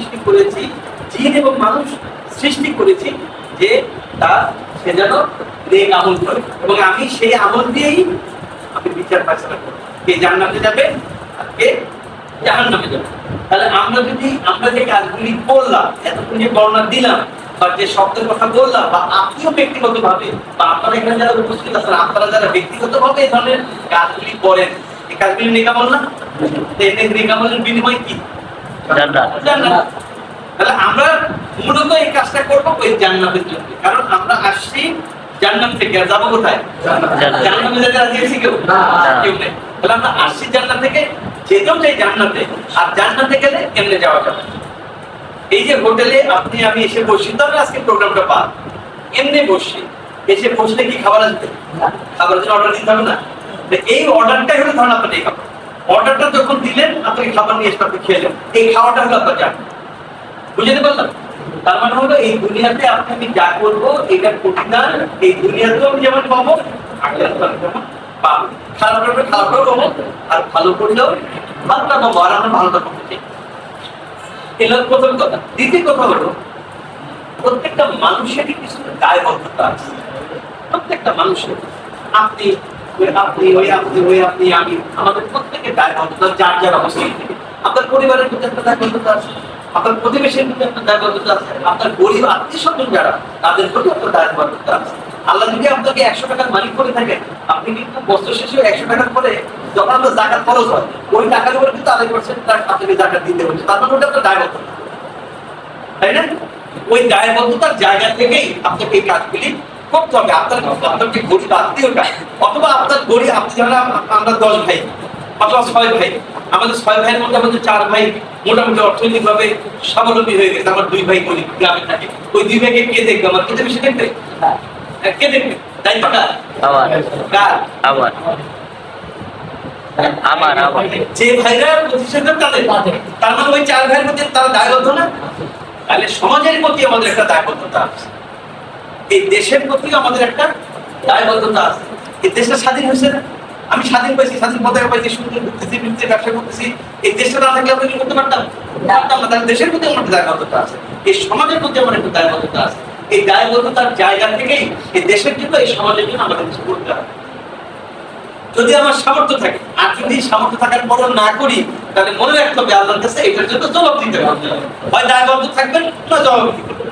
সৃষ্টি করেছি, জিন এবং মানুষ সৃষ্টি করেছি, যে তার সে যেন নেক আমল করে। এবং আমি সেই আমল দিয়েই আমি বিচার ফাইসলা করব। কে জান্নাতে যাবে আর কে জাহান্নামে যাবে। তাহলে আমরা যদি আমরা যে কাজগুলি করলাম, এতক্ষণ যে বর্ণনা দিলাম, বা যে শব্দের কথা বললাম, বা আপনিও ব্যক্তিগত ভাবে বা আপনারা এখানে যারা উপস্থিত আছেন, আপনারা যারা ব্যক্তিগত ভাবে এই ধরনের কাজগুলি করেন, এই কাজগুলি নিকামল না? তো নিকামলের বিনিময় কি? জান্নাত। তাহলে আমরা মূলত এই কাজটা করব ওই জান্নাতের জন্য। কারণ আমরা আসছি জান্নাত থেকে। যাব কোথায়? জান্নাত। যেতে রাজি আছি কেউ কেউ নেই। তাহলে আমরা আসছি জান্নাত থেকে। যেতেও চাই জান্নাতে। আর জান্নাতে গেলে এমনি যাওয়া যাবে? এই যে হোটেলে আপনি আমি এসে বসি তবে আজকে প্রোগ্রামটা পান এমনি বসি এসে বসলে কি খাবার আসবে? খাবার জন্য অর্ডার দিতে হবে না? এই অর্ডারটাই হলো ধরুন আপনার এই খাবার। অর্ডারটা যখন দিলেন, আপনাকে খাবার নিয়ে এসে আপনি খেলেন এই খাওয়াটা হলো আপনার জান্নাত বুঝতে পারলাম তার মানে হলো, এই দুনিয়াতে আপনি আমি যা করব, এটা প্রতিদান এই দুনিয়াতেও আমি যেমন পাবো পাবো। খারাপ করবে খারাপটাও পাবো, আর ভালো করলেও ভালোটা পাবো আর আমরা করতে চাই এলো প্রথম কথা। দ্বিতীয় কথা হলো, প্রত্যেকটা মানুষেরই কিছু দায়বদ্ধতা আছে। প্রত্যেকটা মানুষের। আপনি আপনি, ওই আপনি ওই আপনি, আমি। আমাদের প্রত্যেকের দায়বদ্ধতা যার যার অবস্থান আপনার পরিবারের প্রতি একটা দায়বদ্ধতা আছে? আপনার প্রতিবেশীর প্রতি একটা দায়বদ্ধতা আছে? আপনার গরিব আত্মীয় স্বজন যারা, তাদের প্রতি একটা দায়বদ্ধতা আছে? আল্লাহ যদি আপনাকে একশো টাকার মালিক করে থাকেন, আপনি কিন্তু বস্ত্র শেষে একশো টাকার পরে যখন আপনার জাকাত খরচ হয়, ওই টাকার উপরে কিন্তু আড়াই পার্সেন্ট আপনাকে জাকাত দিতে হচ্ছে। তার মানে ওটা আপনার দায়বদ্ধতা তাই না? ওই দায়বদ্ধতার জায়গা থেকেই আপনাকে এই কাজগুলি করতে হবে। আপনার আপনার আত্মীয়টা অথবা আপনার গরিব আপনি যারা আমরা দশ ভাই অথবা ছয় ভাই। আমাদের ছয় ভাইয়ের মধ্যে আমাদের চার ভাই মোটামুটি স্বাবলম্বী হয়ে গেছে। আমার দুই ভাই গ্রামে থাকে। ওই দুই ভাইকে কে দেখবে? আমার কে বেশি দেখবে? হ্যাঁ, কে দেখবে? দায়িত্বটা আমার। কার? আমার। আমার আমার। যে ভাইরা প্রতিষ্ঠান তাদের। তার মানে ওই চার ভাইয়ের প্রতি তারা দায়বদ্ধ না? তাহলে সমাজের প্রতি আমাদের একটা দায়বদ্ধতা আছে। এই দেশের প্রতি আমাদের একটা দায়বদ্ধতা আছে। এই দেশটা স্বাধীন হয়েছে আমি স্বাধীন পাইছি, স্বাধীন পতাকা পাইছি, সুন্দর ঘুরতেছি, ফিরতেছি, ব্যবসা করতেছি। এই দেশটা না থাকলে আমরা কি করতে পারতাম? পারতাম না। দেশের প্রতি আমার একটা দায়বদ্ধতা আছে। এই সমাজের প্রতি আমার একটা দায়বদ্ধতা আছে। এই দায়বদ্ধতার জায়গা থেকেই এই দেশের জন্য, এই সমাজের জন্য আমাদের কিছু করতে হবে। যদি আমার সামর্থ্য থাকে, আর যদি সামর্থ্য থাকার পরও না করি, তাহলে মনে রাখতে হবে আল্লাহর কাছে, এটার জন্য জবাব দিতে হবে। হয় দায়বদ্ধ থাকবেন, না জবাব দিতে হবে।